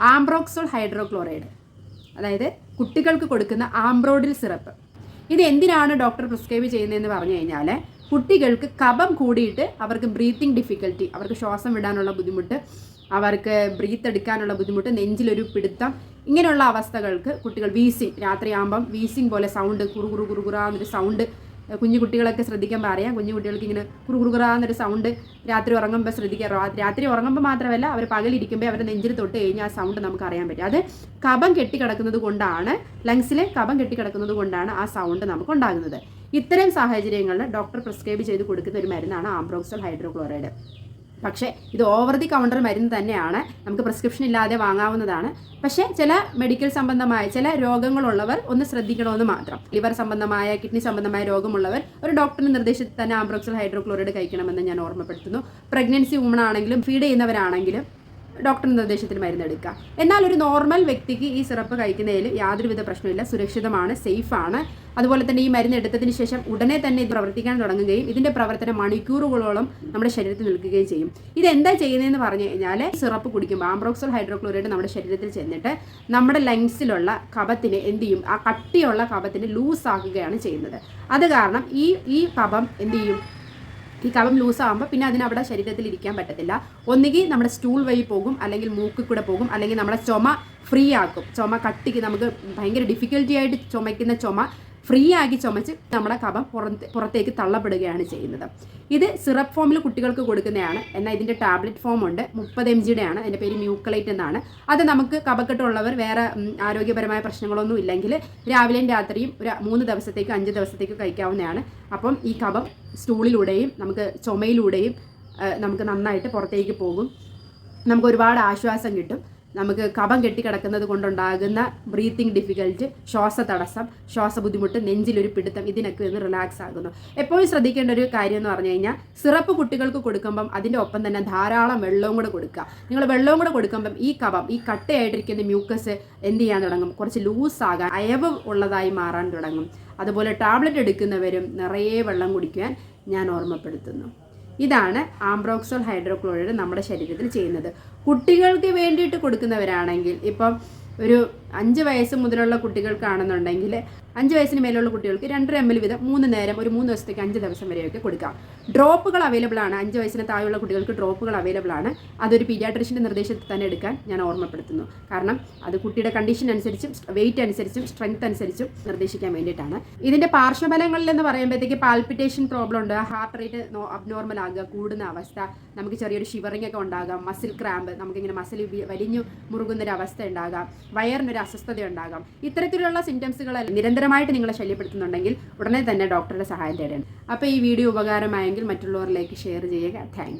ആംബ്രോക്സോൾ hydrochloride അതായത് കുട്ടികൾക്ക് കൊടുക്കുന്ന ആംബ്രോഡിൽ സിറപ്പ്. ഇത് എന്തിനാണ് ഡോക്ടർ പ്രിസ്ക്രൈബ് ചെയ്യുന്നതെന്ന് പറഞ്ഞു കഴിഞ്ഞാൽ കുട്ടികൾക്ക് കഫം കൂടിയിട്ട് അവർക്ക് ബ്രീത്തിങ് ഡിഫിക്കൽറ്റി അവർക്ക് ശ്വാസം വിടാനുള്ള ബുദ്ധിമുട്ട് അവർക്ക് ബ്രീത്ത് എടുക്കാനുള്ള ബുദ്ധിമുട്ട് നെഞ്ചിലൊരു പിടുത്തം ഇങ്ങനെയുള്ള അവസ്ഥകൾക്ക് കുട്ടികൾ വീസിങ് രാത്രിയാകുമ്പം വീസിങ് പോലെ സൗണ്ട് കുറുകുറു കുറു കുറുകുറാന്നൊരു സൗണ്ട് കുഞ്ഞു കുട്ടികളൊക്കെ ശ്രദ്ധിക്കാൻ പറയാം. കുഞ്ഞു കുട്ടികൾക്ക് ഇങ്ങനെ കുറുകുറുകുറാന്നൊരു സൗണ്ട് രാത്രി ഉറങ്ങുമ്പോൾ ശ്രദ്ധിക്കാം രാത്രി ഉറങ്ങുമ്പോൾ മാത്രമല്ല അവർ പകലിരിക്കുമ്പോൾ അവരുടെ നെഞ്ചിൽ തൊട്ട് കഴിഞ്ഞാൽ ആ സൗണ്ട് നമുക്ക് അറിയാൻ പറ്റും. അത് കഫം കെട്ടിക്കിടക്കുന്നത് കൊണ്ടാണ് ലങ്സിലെ കഫം കെട്ടിക്കിടക്കുന്നത് കൊണ്ടാണ് ആ സൗണ്ട് നമുക്ക് ഉണ്ടാകുന്നത്. ഇത്തരം സാഹചര്യങ്ങളിൽ ഡോക്ടർ പ്രിസ്ക്രൈബ് ചെയ്ത് കൊടുക്കുന്ന ഒരു മരുന്നാണ് ആംബ്രോക്സൽ ഹൈഡ്രോക്ലോറൈഡ്. പക്ഷേ ഇത് ഓവർ ദി കൗണ്ടർ മരുന്ന് തന്നെയാണ്. നമുക്ക് പ്രിസ്ക്രിപ്ഷൻ ഇല്ലാതെ വാങ്ങാവുന്നതാണ്. പക്ഷേ ചില മെഡിക്കൽ സംബന്ധമായ ചില രോഗങ്ങളുള്ളവർ ഒന്ന് ശ്രദ്ധിക്കണമെന്ന് മാത്രം. ലിവർ സംബന്ധമായ കിഡ്നി സംബന്ധമായ രോഗമുള്ളവർ ഒരു ഡോക്ടറിന് നിർദ്ദേശത്തിൽ തന്നെ ആംബ്രോക്സൽ ഹൈഡ്രോക്ലോറൈഡ് കഴിക്കണമെന്ന് ഞാൻ ഓർമ്മപ്പെടുത്തുന്നു. പ്രഗ്നൻസി വുമൺ ആണെങ്കിലും ഫീഡ് ചെയ്യുന്നവരാണെങ്കിലും ഡോക്ടറിന്റെ നിർദ്ദേശത്തിൽ മരുന്നെടുക്കുക എന്നാൽ ഒരു നോർമൽ വ്യക്തിക്ക് ഈ സിറപ്പ് കഴിക്കുന്നതിൽ യാതൊരുവിധ പ്രശ്നമില്ല സുരക്ഷിതമാണ് സേഫാണ് അതുപോലെ തന്നെ ഈ മരുന്ന് എടുത്തതിന് ശേഷം ഉടനെ തന്നെ ഇത് പ്രവർത്തിക്കാൻ തുടങ്ങുകയും ഇതിന്റെ പ്രവർത്തനം മണിക്കൂറുകളോളം നമ്മുടെ ശരീരത്തിൽ നിൽക്കുകയും ചെയ്യും. ഇത് എന്താ ചെയ്യുന്നതെന്ന് പറഞ്ഞു കഴിഞ്ഞാൽ സിറപ്പ് കുടിക്കുമ്പോൾ ആംബ്രോക്സോൾ ഹൈഡ്രോക്ലോറൈഡ് നമ്മുടെ ശരീരത്തിൽ ചെന്നിട്ട് നമ്മുടെ ലങ്സിലുള്ള കപത്തിന് എന്ത് ചെയ്യും? ആ കട്ടിയുള്ള കപത്തിന് ലൂസ് ആക്കുകയാണ് ചെയ്യുന്നത്. അത് കാരണം ഈ ഈ കഫം എന്ത് ചെയ്യും? ഈ കഫം ലൂസ് ആകുമ്പോൾ പിന്നെ അതിനവിടെ ശരീരത്തിൽ ഇരിക്കാൻ പറ്റത്തില്ല. ഒന്നുകിൽ നമ്മുടെ സ്റ്റൂൾ വഴി പോകും അല്ലെങ്കിൽ മൂക്കിൽ കൂടെ പോകും അല്ലെങ്കിൽ നമ്മുടെ ചുമ ഫ്രീ ആക്കും. ചുമ കട്ടിക്ക് നമുക്ക് ഭയങ്കര ഡിഫിക്കൽറ്റി ആയിട്ട് ചുമയ്ക്കുന്ന ചുമ ഫ്രീ ആക്കി ചുമച്ച് നമ്മുടെ കഫം പുറത്ത് പുറത്തേക്ക് തള്ളപ്പെടുകയാണ് ചെയ്യുന്നത്. ഇത് സിറപ്പ് ഫോമിൽ കുട്ടികൾക്ക് കൊടുക്കുന്നതാണ്. എന്നാൽ ഇതിന്റെ ടാബ്ലറ്റ് ഫോം ഉണ്ട്. മുപ്പത് എം ജിയുടെ ആണ്. അതിന്റെ പേര് മ്യൂക്കലൈറ്റ് എന്നാണ്. അത് നമുക്ക് കഫക്കെട്ടുള്ളവർ വേറെ ആരോഗ്യപരമായ പ്രശ്നങ്ങളൊന്നും ഇല്ലെങ്കിൽ രാവിലെയും രാത്രിയും ഒരു മൂന്ന് ദിവസത്തേക്ക് അഞ്ച് ദിവസത്തേക്ക് കഴിക്കാവുന്നതാണ്. അപ്പം ഈ കഫം സ്റ്റൂളിലൂടെയും നമുക്ക് ചുമയിലൂടെയും നമുക്ക് നന്നായിട്ട് പുറത്തേക്ക് പോകും. നമുക്ക് ഒരുപാട് ആശ്വാസം കിട്ടും. നമുക്ക് കഫം കെട്ടിക്കിടക്കുന്നത് കൊണ്ടുണ്ടാകുന്ന ബ്രീത്തിങ് ഡിഫിക്കൽറ്റ് ശ്വാസ തടസ്സം ശ്വാസ ബുദ്ധിമുട്ട് നെഞ്ചിലൊരു പിടുത്തം ഇതിനൊക്കെ ഒന്ന് റിലാക്സ് ആകുന്നു. എപ്പോഴും ശ്രദ്ധിക്കേണ്ട ഒരു കാര്യം എന്ന് പറഞ്ഞു കഴിഞ്ഞാൽ സിറപ്പ് കുട്ടികൾക്ക് കൊടുക്കുമ്പം അതിന്റെ ഒപ്പം തന്നെ ധാരാളം വെള്ളവും കൂടെ കൊടുക്കുക. നിങ്ങൾ വെള്ളവും കൂടെ കൊടുക്കുമ്പം ഈ കഫം ഈ കട്ടയായിട്ടിരിക്കുന്ന മ്യൂക്കസ് എന്ത് ചെയ്യാൻ തുടങ്ങും? കുറച്ച് ലൂസ് ആകാൻ അയവ് ഉള്ളതായി മാറാൻ തുടങ്ങും. അതുപോലെ ടാബ്ലറ്റ് എടുക്കുന്നവരും നിറയെ വെള്ളം കുടിക്കാൻ ഞാൻ ഓർമ്മപ്പെടുത്തുന്നു. ഇതാണ് ആംബ്രോക്സോൾ ഹൈഡ്രോക്ലോറൈഡ് നമ്മുടെ ശരീരത്തിൽ ചെയ്യുന്നത്. കുട്ടികൾക്ക് വേണ്ടിയിട്ട് കൊടുക്കുന്നവരാണെങ്കിൽ ഇപ്പം ഒരു അഞ്ച് വയസ്സ് മുതലുള്ള കുട്ടികൾക്കാണെന്നുണ്ടെങ്കിൽ അഞ്ച് വയസ്സിന് മേലുള്ള കുട്ടികൾക്ക് രണ്ടര എം എൽ വീതം മൂന്ന് നേരം ഒരു മൂന്ന് ദിവസത്തേക്ക് അഞ്ച് ദിവസം വരെയൊക്കെ കൊടുക്കാം. ഡ്രോപ്പുകൾ അവൈലബിൾ ആണ്. അഞ്ച് വയസ്സിന് താഴെയുള്ള കുട്ടികൾക്ക് ഡ്രോപ്പുകൾ അവൈലബിൾ ആണ്. അതൊരു പീഡിയാട്രിഷ്യന്റെ നിർദ്ദേശത്തിൽ തന്നെ എടുക്കാൻ ഞാൻ ഓർമ്മപ്പെടുത്തുന്നു. കാരണം അത് കുട്ടിയുടെ കണ്ടീഷൻ അനുസരിച്ചും വെയിറ്റ് അനുസരിച്ചും സ്ട്രെങ്ത് അനുസരിച്ചും നിർദ്ദേശിക്കാൻ വേണ്ടിയിട്ടാണ്. ഇതിന്റെ പാർശ്വഫലങ്ങളിൽ എന്ന് പറയുമ്പോഴത്തേക്ക് പാൽപിറ്റേഷൻ പ്രോബ്ലം ഉണ്ട്. ഹാർട്ട് റേറ്റ് അബ്നോർമൽ ആകുക കൂടുന്ന അവസ്ഥ നമുക്ക് ചെറിയൊരു ഷിവറിംഗ് ഒക്കെ ഉണ്ടാകാം മസിൽ ക്രാമ്പ് നമുക്കിങ്ങനെ മസിൽ വലിഞ്ഞു മുറുകുന്നൊരു അവസ്ഥ ഉണ്ടാകാം. വയറിനൊരു അസ്വസ്ഥത ഉണ്ടാകാം. ഇത്തരത്തിലുള്ള സിംറ്റംസുകൾ നിരന്തരമായിട്ട് നിങ്ങളെ ശല്യപ്പെടുത്തുന്നുണ്ടെങ്കിൽ ഉടനെ തന്നെ ഡോക്ടറുടെ സഹായം തേടണം അപ്പോൾ ഈ വീഡിയോ ഉപകാരമായെങ്കിൽ മറ്റുള്ളവരിലേക്ക് ഷെയർ ചെയ്യുക. താങ്ക്